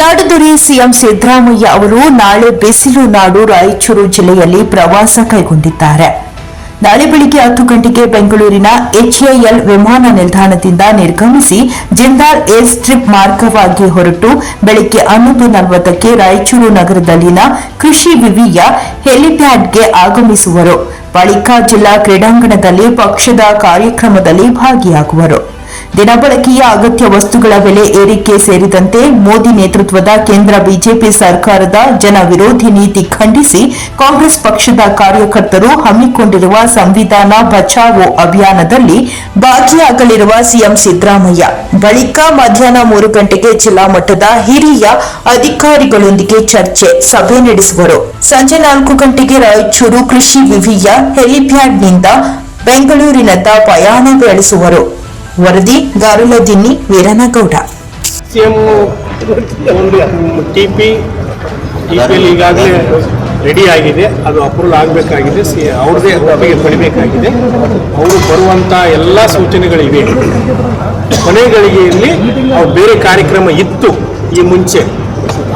ನಾಡದೊರೆ CM Siddaramaiah ಅವರು ನಾಳೆ ಬಿಸಿಲು ನಾಡು, ರಾಯಚೂರು ಜಿಲ್ಲೆಯಲ್ಲಿ ಪ್ರವಾಸ ಕೈಗೊಂಡಿದ್ದಾರೆ. ನಾಳೆ ಬೆಳಿಗ್ಗೆ ಹತ್ತು ಗಂಟೆಗೆ ಬೆಂಗಳೂರಿನ ಎಚ್ಎಎಲ್ ವಿಮಾನ ನಿಲ್ದಾಣದಿಂದ ನಿರ್ಗಮಿಸಿ ಜಿಂದಾಲ್ ಏರ್ ಸ್ಟ್ರಿಪ್ ಮಾರ್ಗವಾಗಿ ಹೊರಟು ಬೆಳಗ್ಗೆ ಹನ್ನೊಂದು ನಲವತ್ತಕ್ಕೆ ರಾಯಚೂರು ನಗರದಲ್ಲಿನ ಕೃಷಿ ವಿವಿಯ ಹೆಲಿಪ್ಯಾಡ್ಗೆ ಆಗಮಿಸುವರು. ಬಳಿಕ ಜಿಲ್ಲಾ ಕ್ರೀಡಾಂಗಣದಲ್ಲಿ ಪಕ್ಷದ ಕಾರ್ಯಕ್ರಮದಲ್ಲಿ ಭಾಗಿಯಾಗುವರು. ದಿನಬಳಕೆಯ ಅಗತ್ಯ ವಸ್ತುಗಳ ಬೆಲೆ ಏರಿಕೆ ಸೇರಿದಂತೆ ಮೋದಿ ನೇತೃತ್ವದ ಕೇಂದ್ರ ಬಿಜೆಪಿ ಸರ್ಕಾರದ ಜನ ವಿರೋಧಿ ನೀತಿ ಖಂಡಿಸಿ ಕಾಂಗ್ರೆಸ್ ಪಕ್ಷದ ಕಾರ್ಯಕರ್ತರು ಹಮ್ಮಿಕೊಂಡಿರುವ ಸಂವಿಧಾನ ಬಚಾವೋ ಅಭಿಯಾನದಲ್ಲಿ ಭಾಗಿಯಾಗಲಿರುವ ಸಿಎಂ ಸಿದ್ದರಾಮಯ್ಯ. ಬಳಿಕ ಮಧ್ಯಾಹ್ನ ಮೂರು ಗಂಟೆಗೆ ಜಿಲ್ಲಾ ಮಟ್ಟದ ಹಿರಿಯ ಅಧಿಕಾರಿಗಳೊಂದಿಗೆ ಚರ್ಚೆ ಸಭೆ ನಡೆಸುವರು. ಸಂಜೆ ನಾಲ್ಕು ಗಂಟೆಗೆ ರಾಯಚೂರು ಕೃಷಿ ವಿವಿಯ ಹೆಲಿಪ್ಯಾಡ್ನಿಂದ ಬೆಂಗಳೂರಿನತ್ತ ಪ್ರಯಾಣ ಬೆಳೆಸುವರು. ವರದಿ ಗಾರುಲದಿನ್ನಿ ವೀರನಗೌಡ. ಸಿಎಂ ಒಂದು ಟಿ ಪಿ ಟಿ ಪಿಯಲ್ಲಿ ಈಗಾಗಲೇ ರೆಡಿ ಆಗಿದೆ ಅದು ಅಪ್ರೂವಲ್ ಆಗಬೇಕಾಗಿದೆ ಸಿ ಅವ್ರದ್ದೇ ಒಪ್ಪಿಗೆ ಪಡಿಬೇಕಾಗಿದೆ. ಅವರು ಬರುವಂಥ ಎಲ್ಲ ಸೂಚನೆಗಳಿವೆ. ಕೊನೆ ಗಳಿಗೆಯಲ್ಲಿ ಅವ್ರು ಬೇರೆ ಕಾರ್ಯಕ್ರಮ ಇತ್ತು ಈ ಮುಂಚೆ.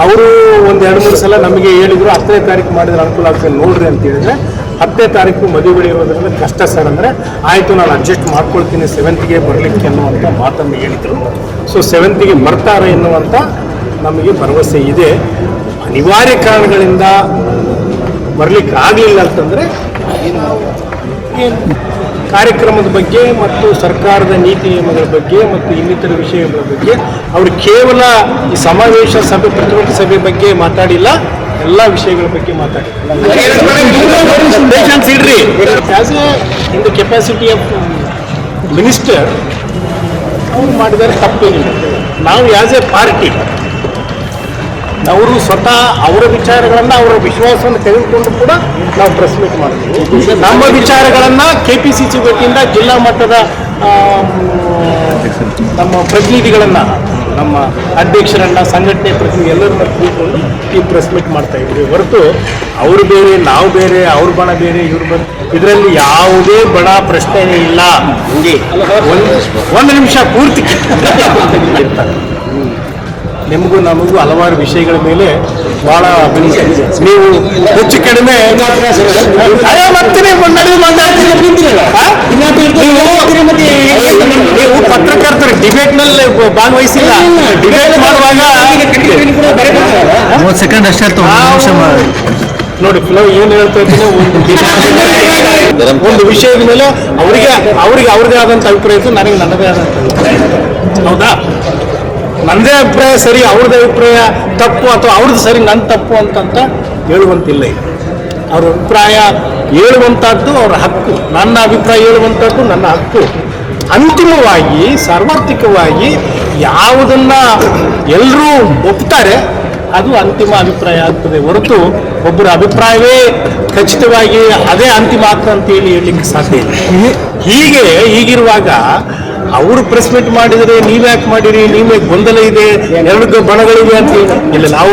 ಅವರು ಒಂದು ಎರಡು ಮೂರು ಸಲ ನಮಗೆ ಹೇಳಿದ್ರು ಹತ್ತನೇ ತಾರೀಕು ಮಾಡಿದ್ರೆ ಅನುಕೂಲ ಆಗ್ತದೆ ನೋಡ್ರಿ ಅಂತ ಹೇಳಿದ್ರೆ ಹತ್ತನೇ ತಾರೀಕು ಮದುವೆ ಇರೋದ್ರಿಂದ ಕಷ್ಟ ಸರ್ ಅಂದರೆ, ಆಯಿತು, ನಾನು ಅಡ್ಜಸ್ಟ್ ಮಾಡ್ಕೊಳ್ತೀನಿ ಸೆವೆಂತ್ಗೆ ಬರಲಿಕ್ಕೆ ಅನ್ನುವಂಥ ಮಾತನ್ನು ಹೇಳಿದರು. ಸೊ ಸೆವೆಂತಿಗೆ ಬರ್ತಾರೆ ಎನ್ನುವಂಥ ನಮಗೆ ಭರವಸೆ ಇದೆ. ಅನಿವಾರ್ಯ ಕಾರಣಗಳಿಂದ ಬರಲಿಕ್ಕೆ ಆಗಲಿಲ್ಲ ಅಂತಂದರೆ ಕಾರ್ಯಕ್ರಮದ ಬಗ್ಗೆ ಮತ್ತು ಸರ್ಕಾರದ ನೀತಿ ನಿಯಮಗಳ ಬಗ್ಗೆ ಮತ್ತು ಇನ್ನಿತರ ವಿಷಯಗಳ ಬಗ್ಗೆ ಅವರು ಕೇವಲ ಈ ಸಮಾವೇಶ ಸಭೆ ಪ್ರತಿಭಟನೆ ಸಭೆ ಬಗ್ಗೆ ಮಾತಾಡಿಲ್ಲ. ಎಲ್ಲ ವಿಷಯಗಳ ಬಗ್ಗೆ ಮಾತಾಡಿ. As a capacity of minister ಅವ್ರು ಮಾಡಿದರೆ ತಪ್ಪೇನಿಲ್ಲ ನಾವು ಆ್ಯಸ್ ಎ ಪಾರ್ಟಿ ಅವರು ಸ್ವತಃ ಅವರ ವಿಚಾರಗಳನ್ನು, ಅವರ ವಿಶ್ವಾಸವನ್ನು ತೆಗೆದುಕೊಂಡು ಕೂಡ ನಾವು ಪ್ರೆಸ್ ಮೀಟ್ ಮಾಡ್ತೀವಿ ನಮ್ಮ ವಿಚಾರಗಳನ್ನು ಕೆ ಪಿ ಸಿ ಸಿ ವತಿಯಿಂದ ಜಿಲ್ಲಾ ಮಟ್ಟದ ನಮ್ಮ ಪ್ರತಿನಿಧಿಗಳನ್ನು ನಮ್ಮ ಅಧ್ಯಕ್ಷರನ್ನ ಸಂಘಟನೆ ಪ್ರತಿ ಎಲ್ಲರನ್ನ ಕೂತ್ಕೊಂಡು ಈ ಪ್ರೆಸ್ ಮೀಟ್ ಮಾಡ್ತಾ ಇದ್ವಿ. ಹೊರತು ಅವ್ರು ಬೇರೆ ನಾವು ಬೇರೆ ಅವ್ರ ಬಣ ಬೇರೆ ಇವ್ರ ಬಣ ಇದರಲ್ಲಿ ಯಾವುದೇ ಬಣ ಪ್ರಶ್ನೆ ಇಲ್ಲ. ಒಂದು ಒಂದು ನಿಮಿಷ ಪೂರ್ತಿ ನಿಮಗೂ ನಮಗೂ ಹಲವಾರು ವಿಷಯಗಳ ಮೇಲೆ ಇದೆ. ನೀವು ಹೆಚ್ಚು ಕಡಿಮೆ ಡಿಬೇಟ್ನಲ್ಲಿ ಭಾಗವಹಿಸಿಲ್ಲ ಡಿಬೇಟ್ ಮಾಡುವಾಗ ಮೂವತ್ತು ಸೆಕೆಂಡ್ ಅಷ್ಟೇ ನೋಡಿ ಫ್ಲೋ ಏನು ಹೇಳ್ತಾ ಇದ್ದೀನಿ ಒಂದು ಒಂದು ವಿಷಯದ ಮೇಲೆ ಅವರಿಗೆ ಅವರಿಗೆ ಅವ್ರದೇ ಆದಂತ ಅಭಿಪ್ರಾಯ ಇತ್ತು ನನಗೆ ನನ್ನದೇ ಆದಂತ ಅಭಿಪ್ರಾಯ ಹೌದಾ? ನನ್ನದೇ ಅಭಿಪ್ರಾಯ ಸರಿ ಅವ್ರದ್ದೇ ಅಭಿಪ್ರಾಯ ತಪ್ಪು ಅಥವಾ ಅವ್ರದ್ದು ಸರಿ ನನ್ನ ತಪ್ಪು ಅಂತಂತ ಹೇಳುವಂತಿಲ್ಲ ಅವ್ರ ಅಭಿಪ್ರಾಯ ಹೇಳುವಂಥದ್ದು ಅವರ ಹಕ್ಕು. ನನ್ನ ಅಭಿಪ್ರಾಯ ಹೇಳುವಂಥದ್ದು ನನ್ನ ಹಕ್ಕು. ಅಂತಿಮವಾಗಿ ಸಾರ್ವತ್ರಿಕವಾಗಿ ಯಾವುದನ್ನ ಎಲ್ಲರೂ ಒಪ್ತಾರೆ ಅದು ಅಂತಿಮ ಅಭಿಪ್ರಾಯ ಆಗ್ತದೆ ಹೊರತು ಒಬ್ಬರ ಅಭಿಪ್ರಾಯವೇ ಖಚಿತವಾಗಿ ಅದೇ ಅಂತಿಮ ಆಗ್ತದೆ ಅಂತ ಹೇಳಿ ಹೇಳಲಿಕ್ಕೆ ಸಾಧ್ಯ ಇಲ್ಲ. ಹೀಗೆ ಹೀಗಿರುವಾಗ ಅವರು ಪ್ರೆಸ್ ಮೀಟ್ ಮಾಡಿದರೆ ನೀವ್ಯಾಕೆ ಮಾಡಿರಿ ನೀವೇ ಗೊಂದಲ ಇದೆ ಎರಡು ಬಣಗಳಿವೆ ಅಂತ ಹೇಳಿ. ಇಲ್ಲ ನಾವು